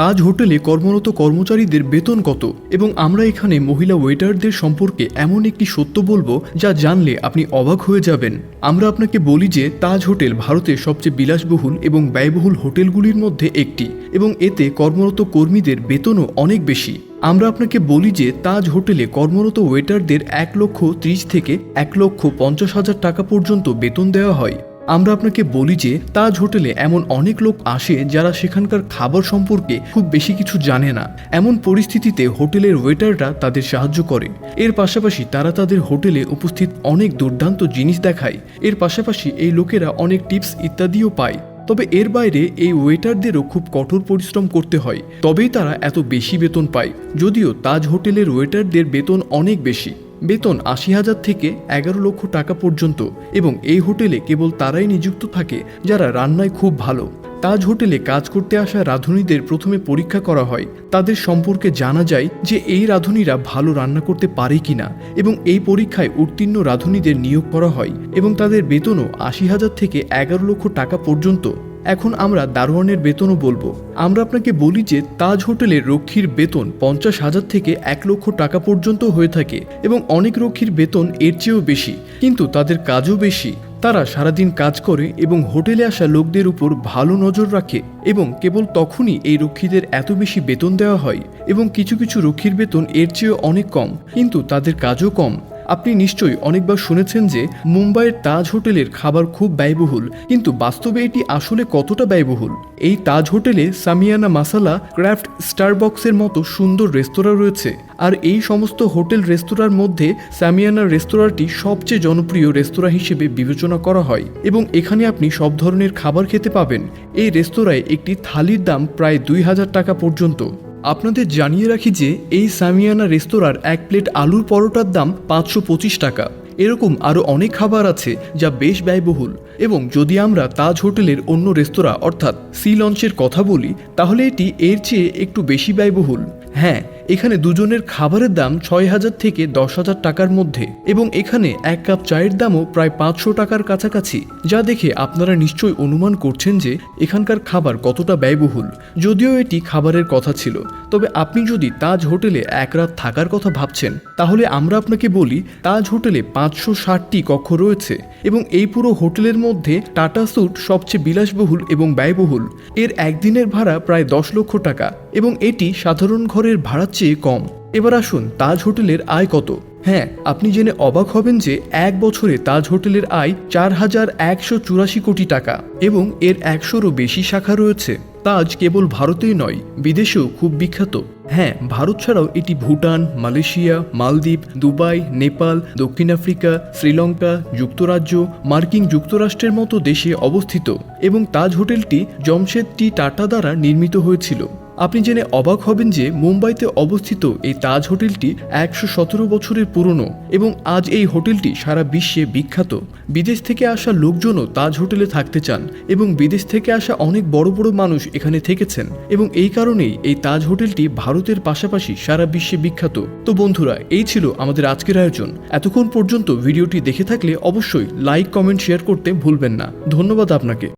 তাজ হোটেলে কর্মরত কর্মচারীদের বেতন কত? এবং আমরা এখানে মহিলা ওয়েটারদের সম্পর্কে এমন একটি সত্য বলব যা জানলে আপনি অবাক হয়ে যাবেন। আমরা আপনাকে বলি যে তাজ হোটেল ভারতের সবচেয়ে বিলাসবহুল এবং ব্যয়বহুল হোটেলগুলির মধ্যে একটি, এবং এতে কর্মরত কর্মীদের বেতনও অনেক বেশি। আমরা আপনাকে বলি যে তাজ হোটেলে কর্মরত ওয়েটারদের এক লক্ষ ত্রিশ থেকে এক লক্ষ পঞ্চাশ হাজার টাকা পর্যন্ত বেতন দেওয়া হয়। আমরা আপনাকে বলি যে তাজ হোটেলে এমন অনেক লোক আসে যারা সেখানকার খাবার সম্পর্কে খুব বেশি কিছু জানে না। এমন পরিস্থিতিতে হোটেলের ওয়েটাররা তাদের সাহায্য করে। এর পাশাপাশি তারা তাদের হোটেলে উপস্থিত অনেক দুর্দান্ত জিনিস দেখায়। এর পাশাপাশি এই লোকেরা অনেক টিপস ইত্যাদিও পায়। তবে এর বাইরে এই ওয়েটারদেরও খুব কঠোর পরিশ্রম করতে হয়। তবেই তারা এত বেশি বেতন পায়। যদিও তাজ হোটেলের ওয়েটারদের বেতন অনেক বেশি। বেতন আশি হাজার থেকে এগারো লক্ষ টাকা পর্যন্ত এবং এই হোটেলে কেবল তারাই নিযুক্ত থাকে যারা রান্নায় খুব ভালো। তাজ হোটেলে কাজ করতে আসা রাঁধুনিদের প্রথমে পরীক্ষা করা হয়। তাদের সম্পর্কে জানা যায় যে এই রাঁধুনিরা ভালো রান্না করতে পারে কিনা এবং এই পরীক্ষায় উত্তীর্ণ রাঁধুনিদের নিয়োগ করা হয় এবং তাদের বেতনও আশি হাজার থেকে এগারো লক্ষ টাকা পর্যন্ত। এখন আমরা দারোয়ানের বেতনও বলব। আমরা আপনাকে বলি যে তাজ হোটেলের রক্ষীর বেতন পঞ্চাশ হাজার থেকে এক লক্ষ টাকা পর্যন্ত হয়ে থাকে এবং অনেক রক্ষীর বেতন এর চেয়েও বেশি। কিন্তু তাদের কাজও বেশি। তারা সারাদিন কাজ করে এবং হোটেলে আসা লোকদের উপর ভালো নজর রাখে এবং কেবল তখনই এই রক্ষীদের এত বেশি বেতন দেওয়া হয় এবং কিছু কিছু রক্ষীর বেতন এর চেয়েও অনেক কম। কিন্তু তাদের কাজও কম। আপনি নিশ্চয়ই অনেকবার শুনেছেন যে মুম্বাইয়ের তাজ হোটেলের খাবার খুব ব্যয়বহুল, কিন্তু বাস্তবে এটি আসলে কতটা ব্যয়বহুল? এই তাজ হোটেলে সামিয়ানা মাসালা ক্রাফট স্টারবক্সের মতো সুন্দর রেস্তোরাঁ রয়েছে, আর এই সমস্ত হোটেল রেস্তোরাঁর মধ্যে সামিয়ানা রেস্তোরাঁটি সবচেয়ে জনপ্রিয় রেস্তোরাঁ হিসেবে বিবেচনা করা হয়, এবং এখানে আপনি সব ধরনের খাবার খেতে পাবেন। এই রেস্তোরাঁয় একটি থালির দাম প্রায় দুই হাজার টাকা পর্যন্ত। আপনাদের জানিয়ে রাখি যে এই সামিয়ানা রেস্তোরাঁর এক প্লেট আলুর পরোটার দাম পাঁচশো পঁচিশ টাকা। এরকম আরও অনেক খাবার আছে যা বেশ ব্যয়বহুল। এবং যদি আমরা তাজ হোটেলের অন্য রেস্তোরাঁ অর্থাৎ সি লঞ্চের কথা বলি, তাহলে এটি এর চেয়ে একটু বেশি ব্যয়বহুল। হ্যাঁ এখানে দুজনের খাবারের দাম ছয় হাজার থেকে দশ হাজার টাকার মধ্যে এবং এখানে এক কাপ চায়ের দামও প্রায় পাঁচশো টাকার কাছাকাছি, যা দেখে আপনারা নিশ্চয়ই অনুমান করছেন যে এখানকার খাবার কতটা ব্যয়বহুল। যদিও এটি খাবারের কথা ছিল, তবে আপনি যদি তাজ হোটেলে এক রাত থাকার কথা ভাবছেন, তাহলে আমরা আপনাকে বলি তাজ হোটেলে পাঁচশো ষাটটি কক্ষ রয়েছে এবং এই পুরো হোটেলের মধ্যে টাটা স্যুট সবচেয়ে বিলাসবহুল এবং ব্যয়বহুল। এর একদিনের ভাড়া প্রায় দশ লক্ষ টাকা এবং এটি সাধারণ ঘরের ভাড়ার চেয়ে কম। এবার আসুন, তাজ হোটেলের আয় কত? হ্যাঁ আপনি জেনে অবাক হবেন যে এক বছরে তাজ হোটেলের আয় চার হাজার একশো চুরাশি কোটি টাকা এবং এর একশোরও বেশি শাখা রয়েছে। তাজ কেবল ভারতেই নয়, বিদেশেও খুব বিখ্যাত। হ্যাঁ ভারত ছাড়াও এটি ভুটান, মালয়েশিয়া, মালদ্বীপ, দুবাই, নেপাল, দক্ষিণ আফ্রিকা, শ্রীলঙ্কা, যুক্তরাজ্য, মার্কিন যুক্তরাষ্ট্রের মতো দেশে অবস্থিত এবং তাজ হোটেলটি জমশেদটি টাটা দ্বারা নির্মিত হয়েছিল। আপনি জেনে অবাক হবেন যে মুম্বাইতে অবস্থিত এই তাজ হোটেলটি একশো সতেরো বছরের পুরনো এবং আজ এই হোটেলটি সারা বিশ্বে বিখ্যাত। বিদেশ থেকে আসা লোকজনও তাজ হোটেলে থাকতে চান এবং বিদেশ থেকে আসা অনেক বড় বড় মানুষ এখানে থেকেছেন এবং এই কারণেই এই তাজ হোটেলটি ভারতের পাশাপাশি সারা বিশ্বে বিখ্যাত। তো বন্ধুরা, এই ছিল আমাদের আজকের আয়োজন। এতক্ষণ পর্যন্ত ভিডিওটি দেখে থাকলে অবশ্যই লাইক, কমেন্ট, শেয়ার করতে ভুলবেন না। ধন্যবাদ আপনাকে।